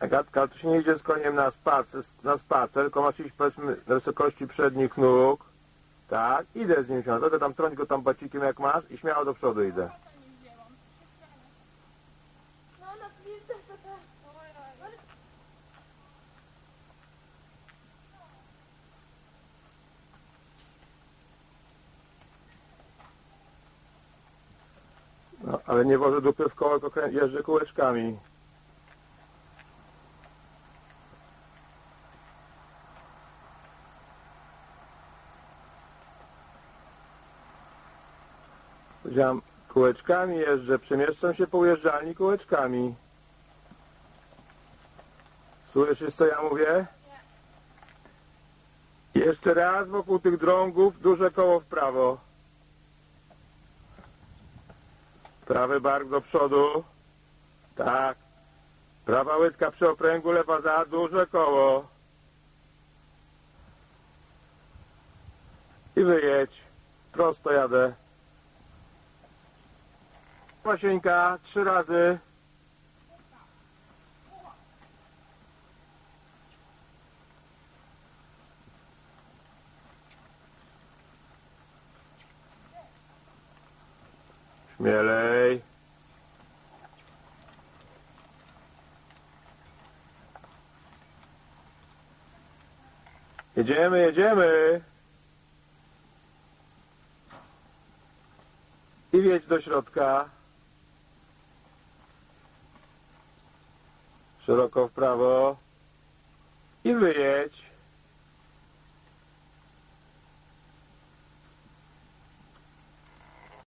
Agatka, tu się nie idzie z koniem na spacer, na spacer, tylko masz iść powiedzmy na wysokości przednich nóg. Tak, idę z nim się. Tam trąć go tam bacikiem jak masz i śmiało do przodu idę. No, ale nie wożę dupy w koło, tylko jeżdżę kółeczkami. Powiedziałam, kółeczkami jeżdżę, przemieszczam się po ujeżdżalni kółeczkami. Słyszysz, co ja mówię? Jeszcze raz wokół tych drągów, duże koło w prawo. Prawy bark do przodu. Tak. Prawa łydka przy opręgu, lewa za, duże koło. I wyjedź. Prosto jadę. Pasieńka, trzy razy. Śmielej. Jedziemy, jedziemy. I wjedź do środka. Szeroko w prawo. I wyjedź.